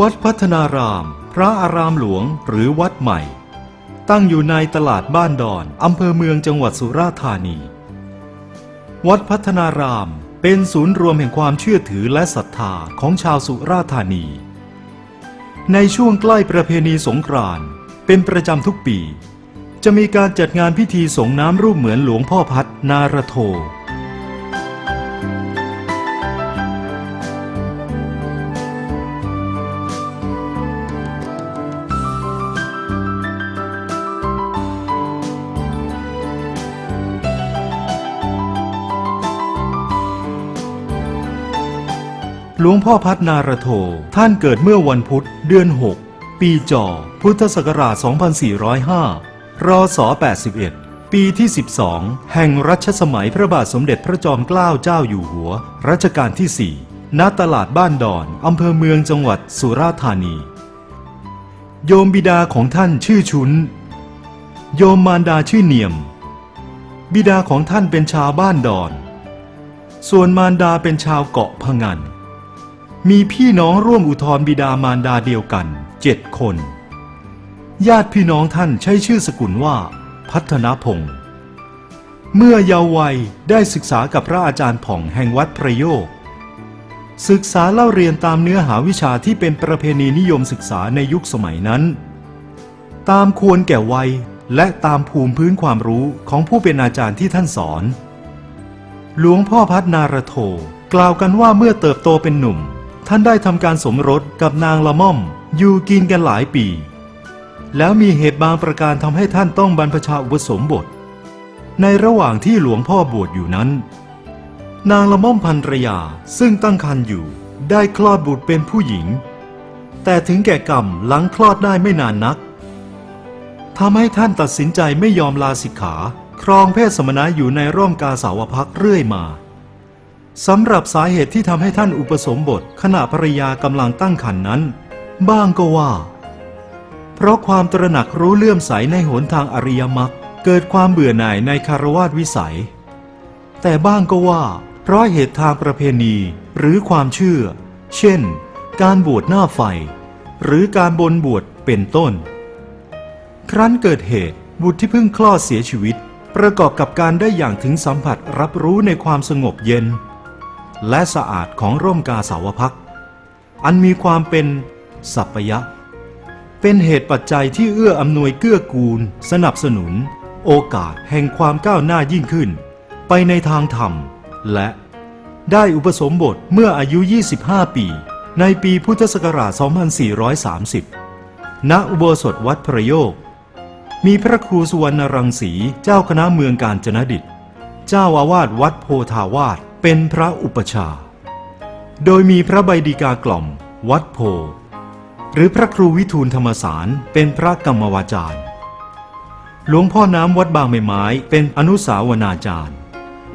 วัดพัฒนาราม พระอารามหลวงหรือวัดใหม่ ตั้งอยู่ในตลาดบ้านดอนอำเภอเมืองจังหวัดสุราษฎร์ธานี วัดพัฒนารามเป็นศูนย์รวมแห่งความเชื่อถือและศรัทธาของชาวสุราษฎร์ธานี ในช่วงใกล้ประเพณีสงกรานต์เป็นประจำทุกปี จะมีการจัดงานพิธีสงน้ำรูปเหมือนหลวงพ่อพัดนารโท หลวงพ่อพัฒนารโท ท่านเกิดเมื่อวันพุธเดือน 6 ปีจอ พุทธศักราช 2405 รศ 81 ปีที่ 12 แห่งรัชสมัยพระบาทสมเด็จพระจอมเกล้าเจ้าอยู่หัว รัชกาลที่ 4 ณ ตลาดบ้านดอน อำเภอเมืองจังหวัดสุราษฎร์ธานี โยมบิดาของท่านชื่อชุน โยมมารดาชื่อเนียม บิดาของท่านเป็นชาวบ้านดอน ส่วนมารดาเป็นชาวเกาะพะงัน มีพี่น้องร่วมอุทธรบิดามารดาเดียวกันเจ็ดคน ญาติพี่น้องท่านใช้ชื่อสกุลว่า พัฒนพงศ์เมื่อเยาว์วัยได้ศึกษากับพระอาจารย์ผ่องแห่งวัดประโยค ศึกษาเล่าเรียนตามเนื้อหาวิชาที่เป็นประเพณีนิยมศึกษาในยุคสมัยนั้น ตามควรแก่วัยและตามภูมิพื้นความรู้ของผู้เป็นอาจารย์ที่ท่านสอน หลวงพ่อพัฒนารโทกล่าวกันว่าเมื่อเติบโตเป็นหนุ่ม ท่านได้ทำการสมรสกับนางละม่อม อยู่กินกันหลายปี แล้วมีเหตุบางประการทำให้ท่านต้องบรรพชาอุปสมบท ในระหว่างที่หลวงพ่อบวชอยู่นั้น นางละม่อมพันรยาซึ่งตั้งครรภ์อยู่ได้คลอดบุตรเป็นผู้หญิง แต่ถึงแก่กรรมหลังคลอดได้ไม่นานนักทำให้ท่านตัดสินใจไม่ยอมลาสิกขา ครองเพศสมณะอยู่ในร่มกาสาวพักเรื่อยมา สำหรับสาเหตุที่ทำให้ท่านอุปสมบทขณะภรยากำลังตั้งครรภ์นั้น บ้างก็ว่า เพราะความตระหนักรู้เลื่อมใสในหนทางอริยมรรคเกิดความเบื่อหน่ายในคารวาสวิสัย แต่บ้างก็ว่า เพราะเหตุทางประเพณีหรือความเชื่อ เช่น การบวชหน้าไฟ หรือการบนบวชเป็นต้น ครั้นเกิดเหตุบุตรที่เพิ่งคลอดเสียชีวิต ประกอบกับการได้อย่างถึงสัมผัสรับรู้ในความสงบเย็น และสะอาดของร่มกาสาวพักอันมีความเป็นสัพยะ เป็นเหตุปัจจัยที่เอื้ออำนวยเกื้อกูล สนับสนุน โอกาสแห่งความก้าวหน้ายิ่งขึ้น ไปในทางธรรม และได้อุปสมบทเมื่ออายุ 25 ปี ในปีพุทธศักราช 2430 ณ อุโบสถวัดพระโยคมีพระครูสุวรรณรังสีเจ้าคณะเมืองกาญจนดิต เจ้าอาวาสวัดโพธาวาส เป็นพระอุปชา โดยมีพระใบดีกากล่อม วัดโพ หรือพระครูวิทูลธรรมสารเป็นพระกรรมวาจารย์ หลวงพ่อน้ำวัดบางไม้ไม้เป็นอนุสาวนาจารย์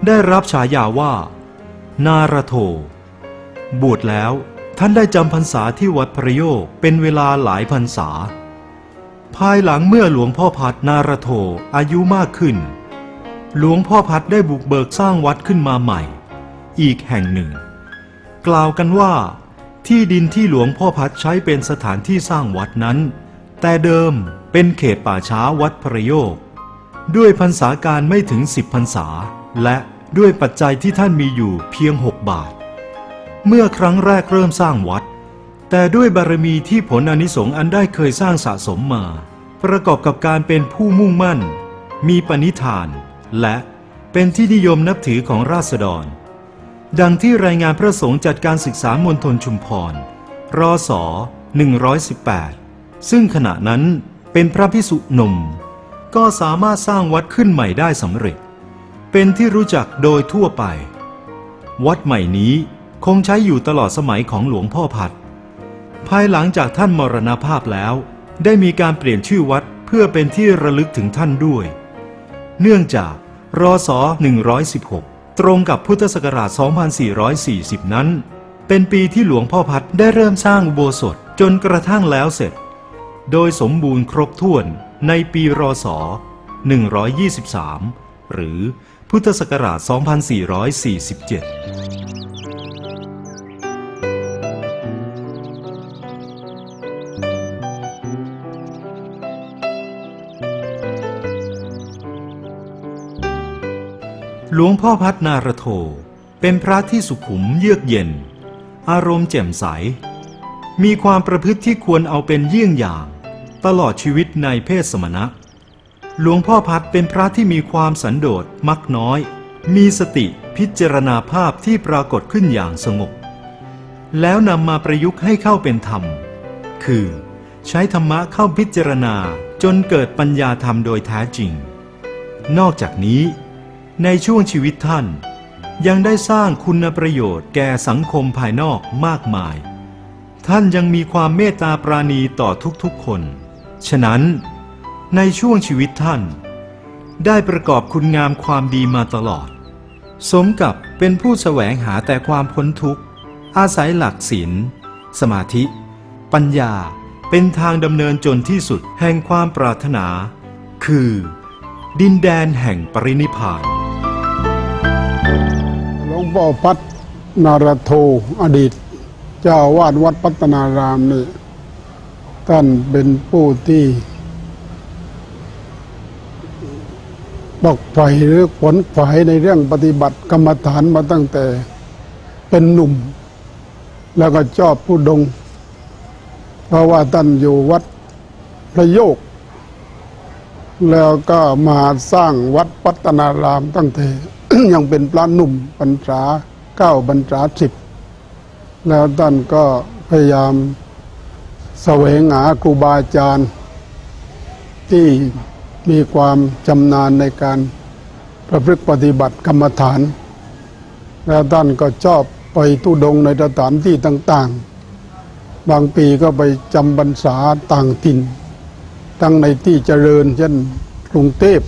ได้รับฉายาว่า นารโท บวชแล้วท่านได้จำพรรษาที่วัดพระโยคเป็นเวลาหลายพรรษา ภายหลังเมื่อหลวงพ่อพัดนารโทอายุมากขึ้น หลวงพ่อพัดได้บุกเบิกสร้างวัดขึ้นมาใหม่ อีกแห่งหนึ่ง กล่าวกันว่า ที่ดินที่หลวงพ่อพัดใช้เป็นสถานที่สร้างวัดนั้น แต่เดิมเป็นเขตป่าช้าวัดพระโยคด้วยพรรษาการไม่ถึงสิบพรรษา และด้วยปัจจัยที่ท่านมีอยู่เพียงหกบาท เมื่อครั้งแรกเริ่มสร้างวัด แต่ด้วยบารมีที่ผลอนิสงส์อันได้เคยสร้างสะสมมา ประกอบกับการเป็นผู้มุ่งมั่น มีปณิธาน และเป็นที่นิยมนับถือของราษฎร ดังที่รายงานพระสงฆ์จัดการศึกษามณฑลชุมพรรศ118 ซึ่งขณะนั้นเป็นพระพิสุหนุ่ม ก็สามารถสร้างวัดขึ้นใหม่ได้สำเร็จ เป็นที่รู้จักโดยทั่วไป วัดใหม่นี้คงใช้อยู่ตลอดสมัยของหลวงพ่อพัด ภายหลังจากท่านมรณภาพแล้ว ได้มีการเปลี่ยนชื่อวัดเพื่อเป็นที่ระลึกถึงท่านด้วย เนื่องจากรศ116 ตรงกับพุทธศักราช 2440 นั้น เป็นปีที่หลวงพ่อพัดได้เริ่มสร้างอุโบสถจนกระทั่งแล้วเสร็จ โดยสมบูรณ์ครบถ้วนในปีรศ 123 หรือพุทธศักราช 2447 หลวงพ่อพัฒนารโท เป็นพระที่สุขุมเยือกเย็น อารมณ์แจ่มใส มีความประพฤติที่ควรเอาเป็นเยี่ยงอย่าง ตลอดชีวิตในเพศสมณะ หลวงพ่อพัดเป็นพระที่มีความสันโดษมักน้อย มีสติพิจารณาภาพที่ปรากฏขึ้นอย่างสงบ แล้วนำมาประยุกต์ให้เข้าเป็นธรรม คือ ใช้ธรรมะเข้าพิจารณาจนเกิดปัญญาธรรมโดยแท้จริง นอกจากนี้ ในช่วงชีวิตท่าน ยังได้สร้างคุณประโยชน์แก่สังคมภายนอกมากมาย ท่านยังมีความเมตตาปราณีต่อทุกๆคน ฉะนั้น ในช่วงชีวิตท่าน ได้ประกอบคุณงามความดีมาตลอด สมกับเป็นผู้แสวงหาแต่ความพ้นทุกข์ อาศัยหลักศีลสมาธิ ปัญญาเป็นทางดำเนินจนที่สุดแห่งความปรารถนา คือ ดินแดนแห่งปรินิพพาน พ่อพัฒนารโทอดีต เจ้าวาดวัดพัฒนารามนี่ท่านเป็นผู้ที่บอกไฟหรือผลไฟในเรื่องปฏิบัติกรรมฐานมาตั้งแต่เป็นหนุ่ม แล้วก็ชอบผู้ดง เพราะว่าท่านอยู่วัดพระโยก แล้วก็มาสร้างวัดพัฒนารามตั้งแต่ ยังเป็นพระหนุ่มพรรษาเก้าพรรษาสิบแล้วท่านก็พยายามแสวงหาครูบาอาจารย์ ที่มีความชำนาญในการประพฤติปฏิบัติกรรมฐาน แล้วท่านก็ชอบไปตุดงในสถานที่ต่างๆ บางปีก็ไปจำพรรษาต่างถิ่น ทั้งในที่เจริญเช่นกรุงเทพ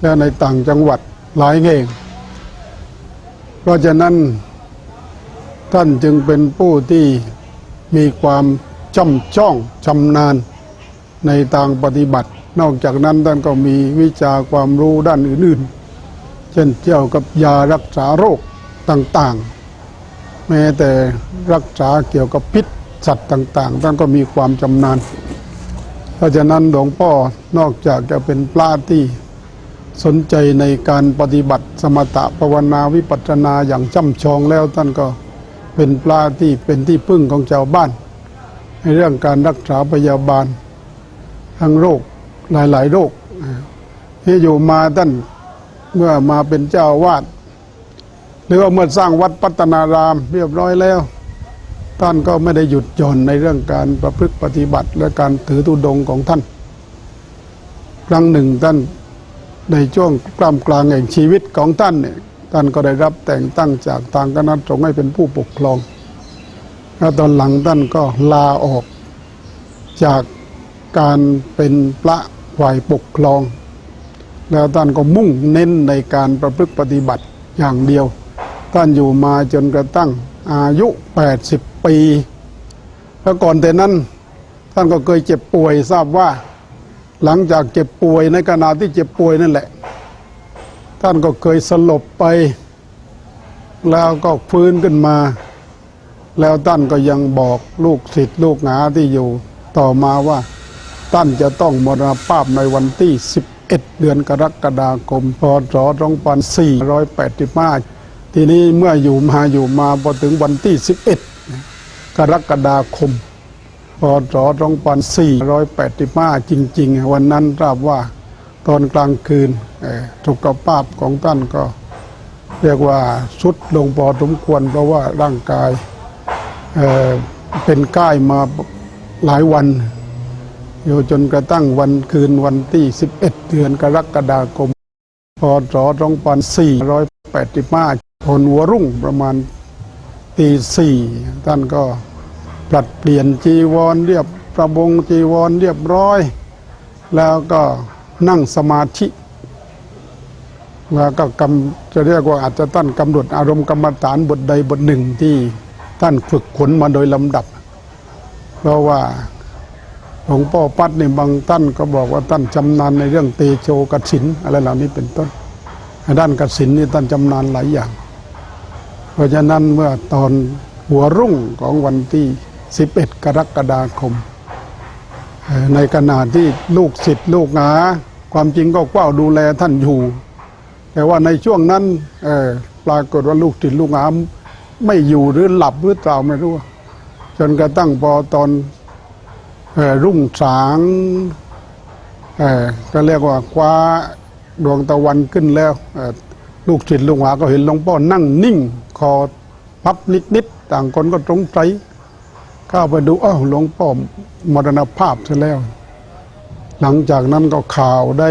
และในต่างจังหวัดหลายแห่ง เพราะฉะนั้นท่านจึงเป็นผู้ที่มีความจำจ้องชำนาญในทางปฏิบัติ นอกจากนั้นท่านก็มีวิชาความรู้ด้านอื่นๆ เช่นเกี่ยวกับยารักษาโรคต่างๆ แม้แต่รักษาเกี่ยวกับพิษสัตว์ต่าง ๆ ท่านก็มีความชำนาญ เพราะฉะนั้นหลวงพ่อนอกจากจะเป็นพระที่ สนใจในการปฏิบัติสมถะภาวนาวิปัสสนาอย่างช่ำชองแล้วท่านก็เป็นพระที่เป็นที่พึ่งของชาวบ้าน ในเรื่องการรักษาพยาบาล ทั้งโรคหลาย ๆ โรคที่อยู่มาท่านเมื่อมาเป็นเจ้าวาดหรือว่าเมื่อสร้างวัดพัฒนาราม เรียบร้อยแล้ว ท่านก็ไม่ได้หยุดหย่อนในเรื่องการประพฤติปฏิบัติและการถือตุดงของท่าน ครั้งหนึ่งท่าน ในช่วงกลางกลางแห่งชีวิตของท่านเนี่ยท่านก็ได้รับแต่งตั้งจากทางคณะสงฆ์ให้เป็นผู้ปกครอง แล้วตอนหลังท่านก็ลาออกจากการเป็นพระฝ่ายปกครอง แล้วท่านก็มุ่งเน้นในการประพฤติปฏิบัติอย่างเดียว ท่านอยู่มาจนกระทั่งอายุ 80 ปี แล้วก่อนแต่นั้น ท่านก็เคยเจ็บป่วยทราบว่า หลังจากเจ็บป่วยในขณะที่เจ็บป่วยนั่นแหละ ท่านก็เคยสลบไป แล้วก็ฟื้นขึ้นมา แล้วท่านก็ยังบอกลูกศิษย์ลูกหาที่อยู่ ต่อมาว่า ท่านจะต้องมรณภาพในวันที่ 11 เดือนกรกฎาคมพศ2485 ทีนี้เมื่ออยู่มาอยู่มาพอถึงวันที่ 11 กรกฎาคม พศ2485 จริง ๆ วันนั้นทราบว่าตอนกลางคืนสุขภาพของท่านก็เรียกว่าสุดลงพอสมควร เพราะว่าร่างกายเเป็นก้ายมาหลายวัน อยู่จนกระทั่งวันคืนวันที่ 11 เดือนกรกฎาคมพศ2485ผลหัวรุ่งประมาณตีสี่ท่านก็ ปรับเปลี่ยนจีวรเรียบประบงจีวรเรียบร้อย แล้วก็นั่งสมาธิ แล้วก็กำจะเรียกว่าอาจจะท่านกำหนดอารมณ์กรรมฐานบทใดบทหนึ่งที่ท่านฝึกขนมาโดยลำดับ เพราะว่าหลวงพ่อปัดในบางท่านก็บอกว่าท่านชำนาญในเรื่องเตโชกสินอะไรเหล่านี้เป็นต้น ด้านกสินนี่ท่านชำนาญหลายอย่าง เพราะฉะนั้นเมื่อตอนหัวรุ่งของวันที่ 11 กรกฎาคม ในขณะที่ลูกศิษย์ลูกหา ความจริงก็เฝ้าดูแลท่านอยู่ แต่ว่าในช่วงนั้นปรากฏว่าลูกติดลูกหาไม่อยู่หรือหลับหรือเปล่าไม่รู้ จนกระทั่งพอตอนรุ่งสางก็เรียกว่าคว้าดวงตะวันขึ้นแล้วลูกศิษย์ลูกหาก็เห็นหลวงพ่อนั่งนิ่ง คอพับนิดๆต่างคนก็สงสัย เข้าไปดูอ้าวหลวงพ่อมรณภาพซะแล้ว หลังจากนั้นก็ข่าวได้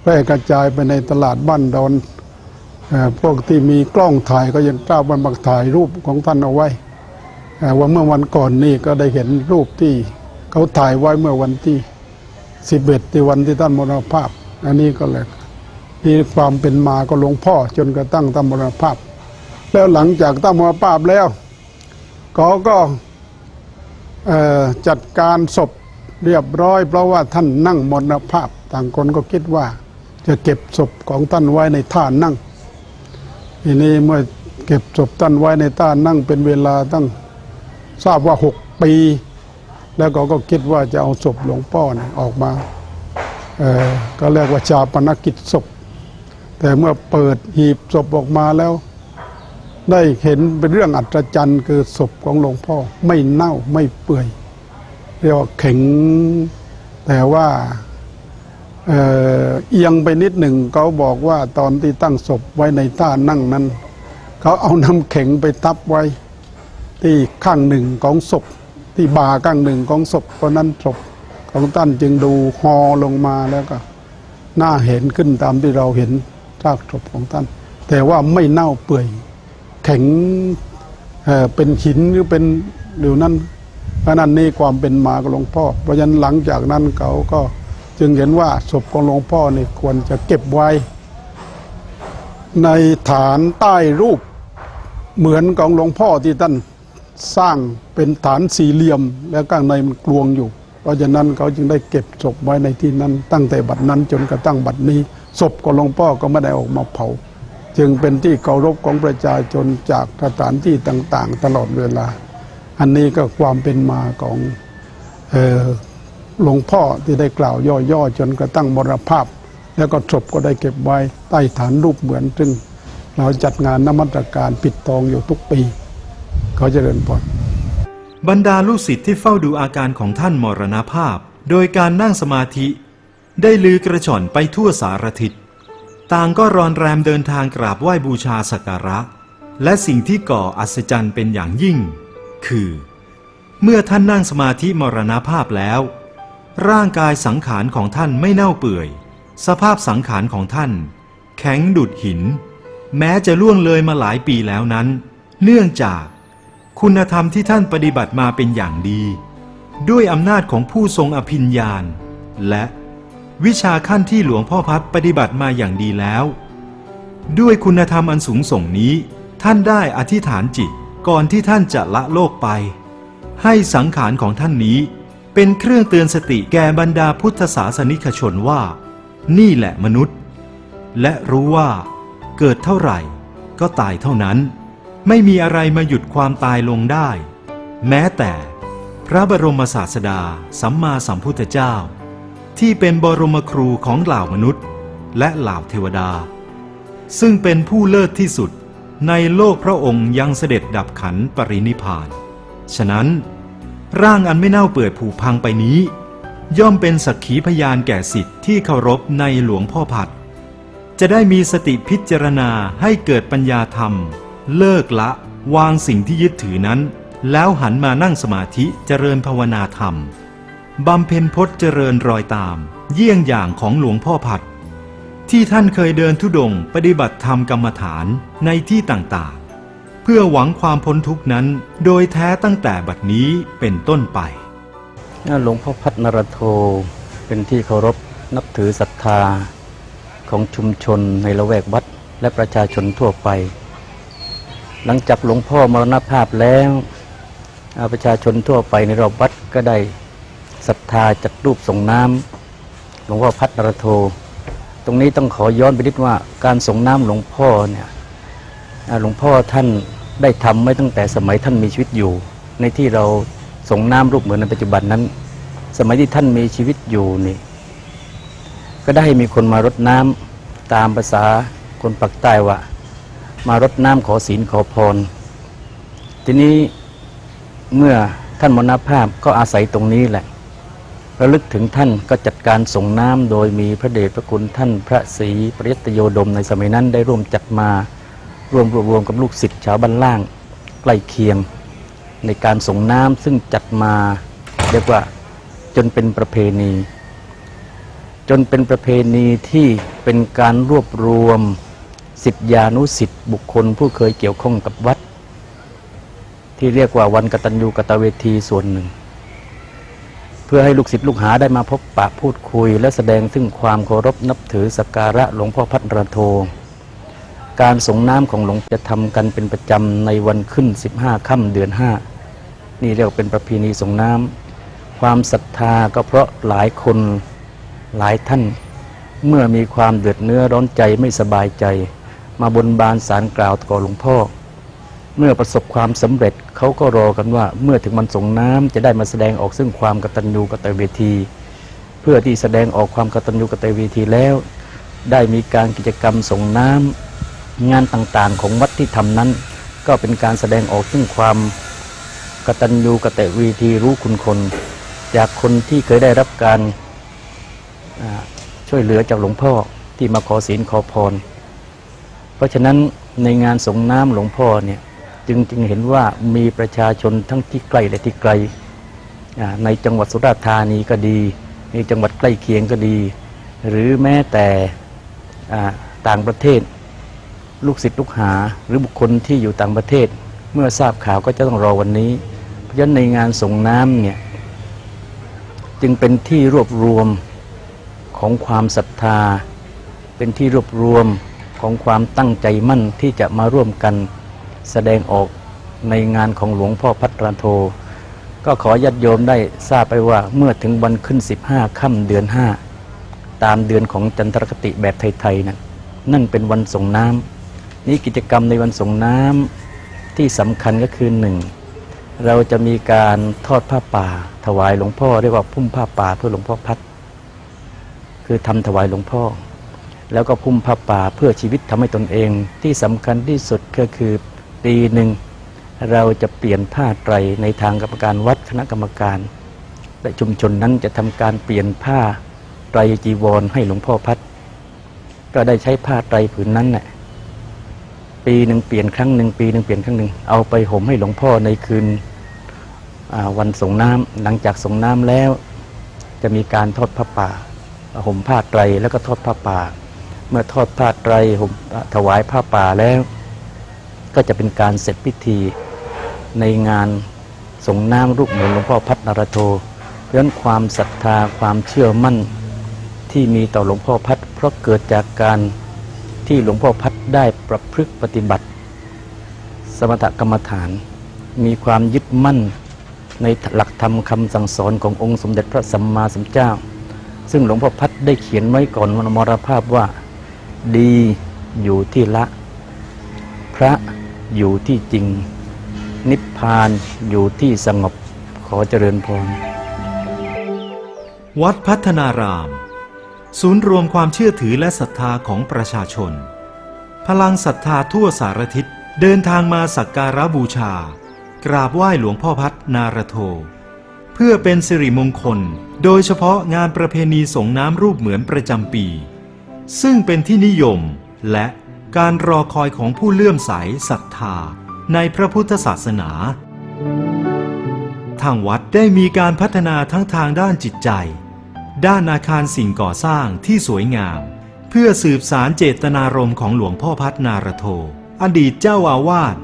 แพร่กระจายไปในตลาดบ้านดอนอพวกที่มีกล้องถ่ายก็ยังกล้าบันบักถ่ายรูปของท่านเอาไว้ว่าเมื่อวันก่อนนี่ก็ได้เห็นรูปที่เขาถ่ายไว้เมื่อวันที่สิบเอ็ดที่วันที่ท่านมรณภาพ อันนี้ก็เลยมีความเป็นมาก็หลวงพ่อจนกระทั่งท่านมรณภาพ แล้วหลังจากท่านมรณภาพแล้วเขาก็ จัดการศพเรียบร้อย เพราะว่าท่านนั่งมรณภาพ ต่างคนก็คิดว่า จะเก็บศพของท่านไว้ในท่านั่ง ทีนี้เมื่อเก็บศพท่านไว้ในท่านั่งเป็นเวลาตั้งทราบว่าหกปี แล้วก็ก็คิดว่าจะเอาศพหลวงพ่อนี่ยออกมาก็เรียกว่าชาปนกิจศพ แต่เมื่อเปิดหีบศพออกมาแล้ว ได้เห็นเป็นเรื่องอัศจรรย์คือศพของหลวงพ่อไม่เน่าไม่เปื่อย เรียกว่าแข็ง แต่ว่าเอียงไปนิดหนึ่งเขาบอกว่าตอนที่ตั้งศพไว้ในท่านั่งนั้น เขาเอาน้ำแข็งไปทับไว้ ที่ข้างหนึ่งของศพ ที่บ่าข้างหนึ่งของศพเพราะนั้นศพของท่านจึงดูฮอลงมาแล้วก็น้าเห็นขึ้นตามที่เราเห็นซากศพของท่าน แต่ว่าไม่เน่าเปื่อย แข็งเเป็นหินหรือเป็นเดี๋ยวนั้นเพราะนั้นนี่ความเป็นมาของหลวงพ่อ เพราะฉะนั้นหลังจากนั้นเขาก็จึงเห็นว่าศพของหลวงพ่อนี่ควรจะเก็บไว้ ในฐานใต้รูปเหมือนของหลวงพ่อที่ท่านสร้างเป็นฐานสี่เหลี่ยม แล้วข้างในมันกลวงอยู่ เพราะฉะนั้นเขาจึงได้เก็บศพไว้ในที่นั้น ตั้งแต่บัดนั้นจนกระทั่งบัดนี้ศพของหลวงพ่อก็ไม่ได้ออกมาเผา จึงเป็นที่เคารพของประชาชนจากสถานที่ต่างๆ ตลอดเวลา อันนี้ก็ความเป็นมาของหลวงพ่อที่ได้กล่าวย่อๆจนกระทั่งมรณภาพ แล้วก็ศพก็ได้เก็บไว้ใต้ฐานรูปเหมือนซึ่งเราจัดงานนมัสการปิดทองอยู่ทุกปี เขาจะเจริญพรบรรดาลูกศิษย์ที่เฝ้าดูอาการของท่านมรณภาพ โดยการนั่งสมาธิ ได้ลือกระชอนไปทั่วสารทิศ ต่างก็รอนแรมเดินทางกราบไหว้บูชาสักการะ และสิ่งที่ก่ออัศจรรย์เป็นอย่างยิ่ง คือ เมื่อท่านนั่งสมาธิมรณภาพแล้ว ร่างกายสังขารของท่านไม่เน่าเปื่อย สภาพสังขารของท่าน แข็งดุดหิน แม้จะล่วงเลยมาหลายปีแล้วนั้น เนื่องจากคุณธรรมที่ท่านปฏิบัติมาเป็นอย่างดี ด้วยอำนาจของผู้ทรงอภิญญาณและ วิชาขั้นที่หลวงพ่อพัดปฏิบัติมาอย่างดีแล้ว ด้วยคุณธรรมอันสูงส่งนี้ ท่านได้อธิษฐานจิตก่อนที่ท่านจะละโลกไป ให้สังขารของท่านนี้ เป็นเครื่องเตือนสติแก่บรรดาพุทธศาสนิกชนว่า นี่แหละมนุษย์ และรู้ว่า เกิดเท่าไหร่ ก็ตายเท่านั้น ไม่มีอะไรมาหยุดความตายลงได้ แม้แต่ พระบรมศาสดาสัมมาสัมพุทธเจ้า ที่เป็นบรมครูของเหล่ามนุษย์ และเหล่าเทวดา ซึ่งเป็นผู้เลิศที่สุดในโลกพระองค์ยังเสด็จดับขันปรินิพาน ฉะนั้น ร่างอันไม่เน่าเปื่อยผุพังไปนี้ ย่อมเป็นสักขีพยานแก่สิทธิ์ที่เคารพในหลวงพ่อพัด จะได้มีสติพิจารณาให้เกิดปัญญาธรรม เลิกละวางสิ่งที่ยึดถือนั้น แล้วหันมานั่งสมาธิเจริญภาวนาธรรม บำเพ็ญพจน์เจริญรอยตาม เยี่ยงอย่างของหลวงพ่อพัด ที่ท่านเคยเดินทุดงปฏิบัติธรรมกรรมฐานในที่ต่างๆ เพื่อหวังความพ้นทุกนั้นโดยแท้ตั้งแต่บัดนี้เป็นต้นไปหลวงพ่อพัฒนรโทเป็นที่เคารพนับถือศรัทธาของชุมชนในละแวกวัดและประชาชนทั่วไป หลังจากหลวงพ่อมรณภาพแล้ว ประชาชนทั่วไปในรอบวัดก็ได้ ศรัทธาจัดรูปส่งน้ำหลวงพ่อพัฒนรโท ตรงนี้ต้องขอย้อนไปนิดว่าการส่งน้ำหลวงพ่อเนี่ยหลวงพ่อท่านได้ทำไว้ตั้งแต่สมัยท่านมีชีวิตอยู่ ในที่เราส่งน้ำรูปเหมือนในปัจจุบันนั้น สมัยที่ท่านมีชีวิตอยู่นี่ก็ได้มีคนมารดน้ำตามภาษาคนปักใต้ว่ามารดน้ำขอศีลขอพร ทีนี้เมื่อท่านมรณภาพก็อาศัยตรงนี้แหละ ระลึกถึงท่านก็จัดการส่งน้ำโดยมีพระเดชพระคุณท่านพระศรีปริยตโยดมในสมัยนั้นได้ร่วมจัดมาร่วมรวบรวมกับลูกศิษย์ชาวบ้านล่างใกล้เคียง ในการส่งน้ำซึ่งจัดมาเรียกว่าจนเป็นประเพณี จนเป็นประเพณีที่เป็นการรวบรวมสิทธิานุสิทธิบุคคลผู้เคยเกี่ยวข้องกับวัด ที่เรียกว่าวันกตัญญูกตเวทีส่วนหนึ่ง พื่อให้ลูกศิษย์ลูกหาได้มาพบปะพูดคุย และแสดงซึ่งความเคารพนับถือสักการะหลวงพ่อพัดระโท การส่งน้ำของหลวงจะทำกันเป็นประจำในวันขึ้น 15ค่ำเดือน 5 นี่เรียกเป็นประเพณีส่งน้ำความศรัทธาก็เพราะหลายคนหลายท่าน เมื่อมีความเดือดเนื้อร้อนใจไม่สบายใจ มาบนบานสารกล่าวต่อหลวงพ่อ เมื่อประสบความสำเร็จเขาก็รอกันว่า เมื่อถึงวันส่งน้ำจะได้มาแสดงออกซึ่งความกตัญญูกตเวที เพื่อที่แสดงออกความกตัญญูกตเวทีแล้ว ได้มีการกิจกรรมส่งน้ำงานต่างๆ ของวัดที่ทำนั้น ก็เป็นการแสดงออกซึ่งความกตัญญูกตเวทีรู้คุณคน จากคนที่เคยได้รับการช่วยเหลือจากหลวงพ่อที่มาขอศีลขอพร เพราะฉะนั้นในงานส่งน้ำหลวงพ่อเนี่ย จึงจึงเห็นว่ามีประชาชนทั้งที่ใกล้และที่ไกล ในจังหวัดสุราษฎร์ธานีก็ดี ในจังหวัดใกล้เคียงก็ดี หรือแม้แต่ต่างประเทศ ลูกศิษย์ลูกหา หรือบุคคลที่อยู่ต่างประเทศ เมื่อทราบข่าวก็จะต้องรอวันนี้ เพราะฉะนั้นในงานส่งน้ำเนี่ยจึงเป็นที่รวบรวมของความศรัทธา เป็นที่รวบรวมของความตั้งใจมั่นที่จะมาร่วมกัน แสดงออกในงานของหลวงพ่อพัตราโท ก็ขอญาติโยมได้ทราบไปว่าเมื่อถึงวันขึ้น 15ค่ำเดือน 5 ตามเดือนของจันทรคติแบบไทยๆนั้นนั่นเป็นวันส่งน้ำนี่กิจกรรมในวันส่งน้ำที่สำคัญก็คือหนึ่งเราจะมีการทอดผ้าป่า ถวายหลวงพ่อเรียกว่าพุ่มผ้าป่าเพื่อหลวงพ่อพัด คือทำถวายหลวงพ่อ แล้วก็พุ่มผ้าป่าเพื่อชีวิตทำให้ตนเองที่สำคัญที่สุดก็คือ ปีหนึ่งเราจะเปลี่ยนผ้าไตรในทางกรรมการวัดคณะกรรมการ และชุมชนนั้นจะทำการเปลี่ยนผ้าไตรจีวรให้หลวงพ่อพัดก็ได้ใช้ผ้าไตรผืนนั้นแหละปีหนึ่งเปลี่ยนครั้งหนึ่งปีหนึ่งเปลี่ยนครั้งหนึ่งเอาไปห่มให้หลวงพ่อในคืนวันส่งน้ำหลังจากส่งน้ำแล้ว จะมีการทอดผ้าป่าห่มผ้าไตรแล้วก็ทอดผ้าป่า เมื่อทอดผ้าไตรห่มถวายผ้าป่าแล้ว ก็จะเป็นการเสร็จพิธีในงานส่งน้ำรูปเหมือนหลวงพ่อพัฒนารโทเพราะนั้นความศรัทธาความเชื่อมั่นที่มีต่อหลวงพ่อพัดเพราะเกิดจากการที่หลวงพ่อพัดได้ประพฤติปฏิบัติ สมถกรรมฐาน มีความยึดมั่นในหลักธรรมคำสั่งสอนขององค์สมเด็จพระสัมมาสัมพุทธเจ้า ซึ่งหลวงพ่อพัดได้เขียนไว้ก่อนวันมรณภาพว่า ดีอยู่ที่ละ พระ อยู่ที่จริง นิพพานอยู่ที่สงบขอเจริญพร วัดพัฒนาราม ศูนย์รวมความเชื่อถือและศรัทธาของประชาชน พลังศรัทธาทั่วสารทิศเดินทางมาสักการะบูชา กราบไหว้หลวงพ่อพัฒนารโท เพื่อเป็นสิริมงคล โดยเฉพาะงานประเพณีส่งน้ำรูปเหมือนประจำปี ซึ่งเป็นที่นิยมและ การรอคอยของผู้เลื่อมใสศรัทธาในพระพุทธศาสนา ทางวัดได้มีการพัฒนาทั้งทางด้านจิตใจ ด้านอาคารสิ่งก่อสร้างที่สวยงาม เพื่อสืบสารเจตนารมณ์ของหลวงพ่อพัฒนารโท อดีตเจ้าอาวาส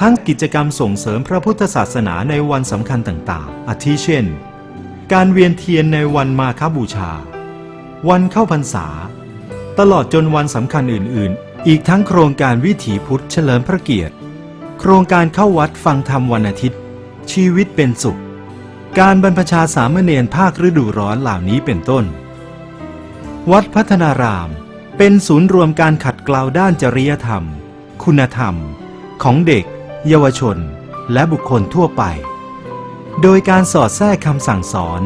ทั้งกิจกรรมส่งเสริมพระพุทธศาสนาในวันสำคัญต่างๆ อาทิเช่น การเวียนเทียนในวันมาคบูชา วันเข้าพรรษา ตลอดจนวันสำคัญอื่นๆ อีกทั้งโครงการวิถีพุทธเฉลิมพระเกียรติ โครงการเข้าวัดฟังธรรมวันอาทิตย์ ชีวิตเป็นสุข การบรรพชาสามเณรภาคฤดูร้อนเหล่านี้เป็นต้น วัดพัฒนาราม เป็นศูนย์รวมการขัดเกลาด้านจริยธรรม คุณธรรม ของเด็ก เยาวชน และบุคคลทั่วไป โดยการสอดแทรกคำสั่งสอน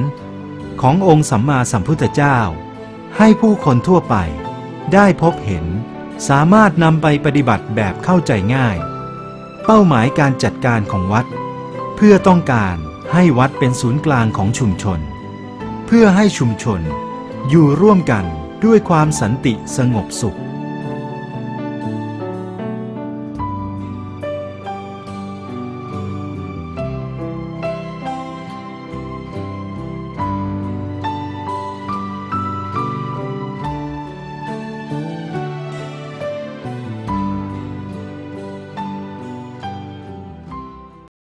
ขององค์สัมมาสัมพุทธเจ้า ให้ผู้คนทั่วไปได้พบเห็น สามารถนำไปปฏิบัติแบบเข้าใจง่าย เป้าหมายการจัดการของวัด เพื่อต้องการให้วัดเป็นศูนย์กลางของชุมชน เพื่อให้ชุมชนอยู่ร่วมกันด้วยความสันติสงบสุข